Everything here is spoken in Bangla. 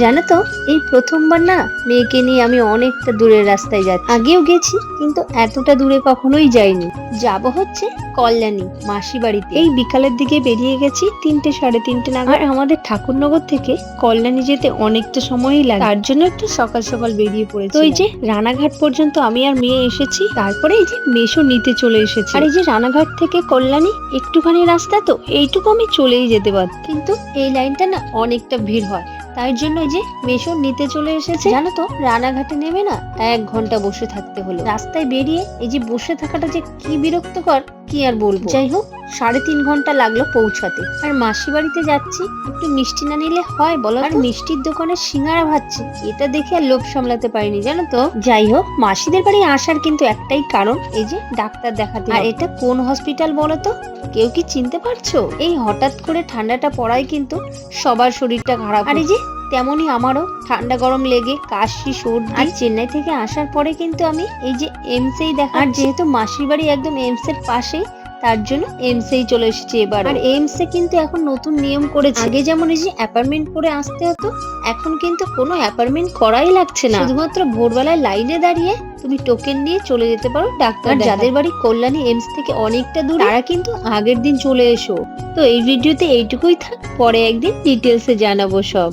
জানো তো, এই প্রথমবার না মেয়েকে নিয়ে আমি অনেকটা দূরের রাস্তায় যাচ্ছি। আগেও গেছি, কিন্তু এতটা দূরে কখনোই যাইনি। যাব হচ্ছে কল্যাণী মাসি বাড়িতে। এই বিকালের দিকে বেরিয়ে গেছি তিনটে সাড়ে তিনটে নাগাদ। আমাদের ঠাকুরনগর থেকে কল্যাণী যেতে অনেকটা সময়ই লাগে। তার জন্য একটু সকাল সকাল বেরিয়ে পড়েছি। এই যে রানাঘাট পর্যন্ত আমি আর মেয়ে এসেছি, তারপরে এই যে মেশো নিতে চলে এসেছি। আর এই যে রানাঘাট থেকে কল্যাণী একটুখানি রাস্তা, তো এইটুকু আমি চলেই যেতে পারতাম কিন্তু এই লাইনটা না অনেকটা ভিড় হয়। তার জন্য যে মেশো নিতে চলে এসেছে, জানো তো, রানাঘাটে নেমে না এক ঘণ্টা বসে থাকতে হলো। রাস্তায় বেরিয়ে এই যে বসে থাকাটা যে কি বিরক্তকর কি আর বলব? যাই হোক সাড়ে তিন ঘণ্টা লাগল পৌঁছাতে। আর মাসি বাড়িতে যাচ্ছি একটু মিষ্টি না নিলে হয় বলো আর মিষ্টির দোকানে সিঙ্গারা ভাজছে এটা দেখে আর লোভ সামলাতে পারিনি জানো তো? যাই হোক মাসিদের বাড়ি আসার কিন্তু একটাই কারণ এই যে ডাক্তার দেখাতে আর এটা কোন হসপিটাল বলো তো? কেউ কি চিনতে পারছ? এই হঠাৎ করে ঠান্ডাটা পড়ায় কিন্তু সবার শরীরটা খারাপ আর এই যে তেমনই আমারও ঠান্ডা গরম লেগে কাশি সর্দি। আর চেন্নাই থেকে আসার পরে কিন্তু আমি এই যে এমসেই দেখা আর যেহেতু মাসির বাড়ি একদম এমস এর পাশেই তার জন্য এমসেই চলে এসেছি এবার আর এমস এ কিন্তু এখন নতুন নিয়ম করেছে। আগে যেমন এই যে অ্যাপার্টমেন্ট করে আসতে হতো এখন কিন্তু কোনো অ্যাপার্টমেন্ট করাই লাগছে না। শুধুমাত্র ভোরবেলায় লাইনে দাঁড়িয়ে তুমি টোকেন নিয়ে চলে যেতে পারো ডাক্তার যাদের বাড়ি কল্যাণী এমস থেকে অনেকটা দূর তারা কিন্তু আগের দিন চলে এসো। তো এই ভিডিওতে এইটুকুই থাক পরে একদিন ডিটেলসে জানাব সব।